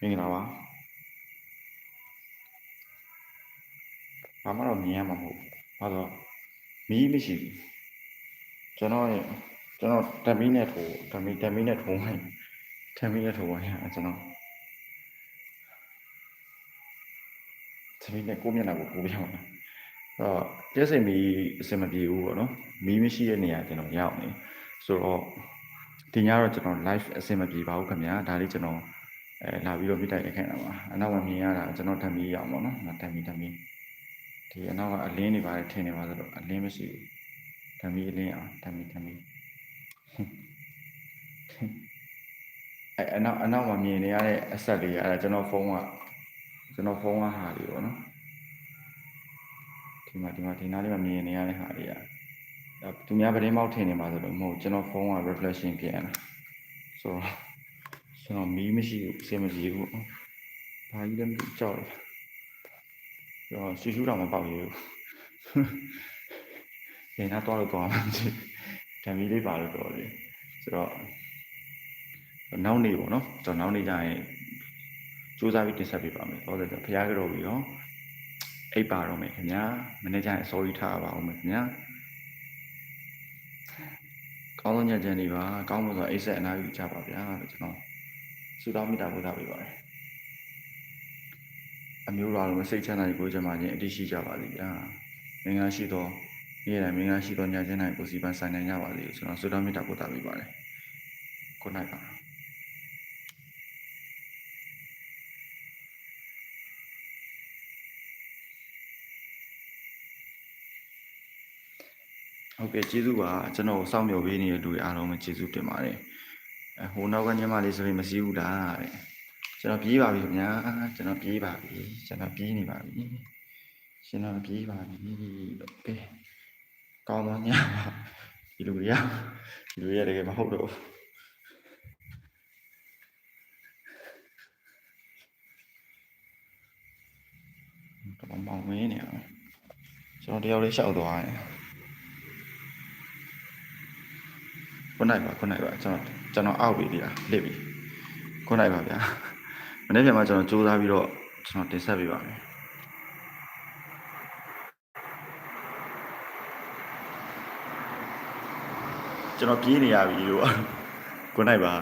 မင်္ဂလာပါဘာမှတော့မြင်ရမှာမဟုတ်ဘူးဘာလို့မီးမရှိဘူးကျွန်တော်ရဲ့ကျွန်တော်တမီးနဲ့ထိုးတမီးတမီးနဲ့ထိုးမယ်တမီးနဲ့ထိုးမယ်ကျွန်တော်တမီးနဲ့ကိုမျက်နှာကိုကိုပြောင်းတယ်အဲ့တော့ကျက်စိတ်မီးအစင်မပြေဘူးပေါ့နော်မီးမရှိတဲ့နေရာကျွန်တော်ရောက်နေဆိုတော့ဒီညတော့ကျွန်တော် live အစင်မပြေပါဘူးခင်ဗျာဒါလေးကျွန်တော် အဲလာပြီးတော့ပြတိုက်ရခဲ့တာပါအနောက်မှာမြင်ရတာကျွန်တော်တမီးရအောင်ပေါ့နော်ငါတမီးတမီးဒီအနောက်ကအလင်းတွေပါတယ်ထင်နေပါဆိုတော့အလင်းမရှိဘူးတမီးအလင်းအောင်တမီးတမီးအဲအနောက်အနောက်မှာမြင်နေရတဲ့အဆက်လေးအဲ့ဒါကျွန်တော်ဖုန်းကကျွန်တော်ဖုန်းကဟာလေးပေါ့နော်ဒီမှာဒီမှာဒီနားလေးမှာမြင်နေရတဲ့ဟာလေးอ่ะသူများပတင်းမောက်ထင်နေပါဆိုတော့မဟုတ်ကျွန်တော်ဖုန်းက reflection ဖြစ်နေတာဆိုတော့ ကျွန်တော်မီးမရှိဘူးအဆင်မပြေဘူး။ဘာကြီးလဲမသိကြောက်တယ်။ကျွန်တော်ရှူရှူတော့မပေါက်ရဘူး။နေနာတော့လို့တော့မှမသိ။ဓာမီလေးပါလို့တော့လေ။ဆိုတော့နောက်နေ့ပေါ့နော်။ကျွန်တော်နောက်နေ့ကျရင်စူးစမ်းပြီးတင်ဆက်ပေးပါမယ်။ဟုတ်တယ်ဖျားကြတော့ပြီးတော့အိပ်ပါတော့မယ်ခင်ဗျာ။မနေ့ကျရင်အစိုးရထားပါအောင်မယ်ခင်ဗျာ။ကောင်းဆုံးညချမ်းလေးပါ။ကောင်းမှုဆိုအိပ်ဆက်အနားယူကြပါဗျာလို့ကျွန်တော် ဆုတောင်းမေတ္တာပို့သပေးပါတယ်အမျိုးတော်လုံးစိတ်ချမ်းသာကိုကြမှာခြင်းအတိရှိကြပါစေဗျာမင်္ဂလာရှိသောနေ့တိုင်းမင်္ဂလာရှိသောညချမ်းတိုင်းကိုစီပန်းဆိုင်နိုင်ကြပါစေကျွန်တော်ဆုတောင်းမေတ္တာပို့သပေးပါတယ်ခုနိုင်ပါဟုတ်ကဲ့ကျေးဇူးပါကျွန်တော်စောင့်မျှော်ပေးနေတဲ့လူတွေအားလုံးပဲကျေးဇူးတင်ပါတယ်အ ဟိုနောက်ကညမလေးဆိုရင်မရှိဘူးလားတဲ့ကျွန်တော်ပြေးပါပြီခင်ဗျာကျွန်တော်ပြေးပါပြီကျွန်တော်ပြေးနေပါပြီကျွန်တော်ပြေးပါပြီလို့ပဲကောင်းတော့ညဒီလူတွေကဒီလူတွေကတကယ်မဟုတ်တော့ဘူးတော့မောင်မင်းနေအောင်ကျွန်တော်တယောက်လေးရှောက်သွားတယ် ခုနိုင်ပါခုနိုင်ပါကျွန်တော်ကျွန်တော်အောက်ပြီဒီလားလစ်ပြီခုနိုင်ပါဗျာမနေ့ပြန်မှကျွန်တော်စူးစမ်းပြီးတော့ကျွန်တော်တင်ဆက်ပေးပါမယ်ကျွန်တော်ပြေးနေရပြီလို့ခုနိုင်ပါ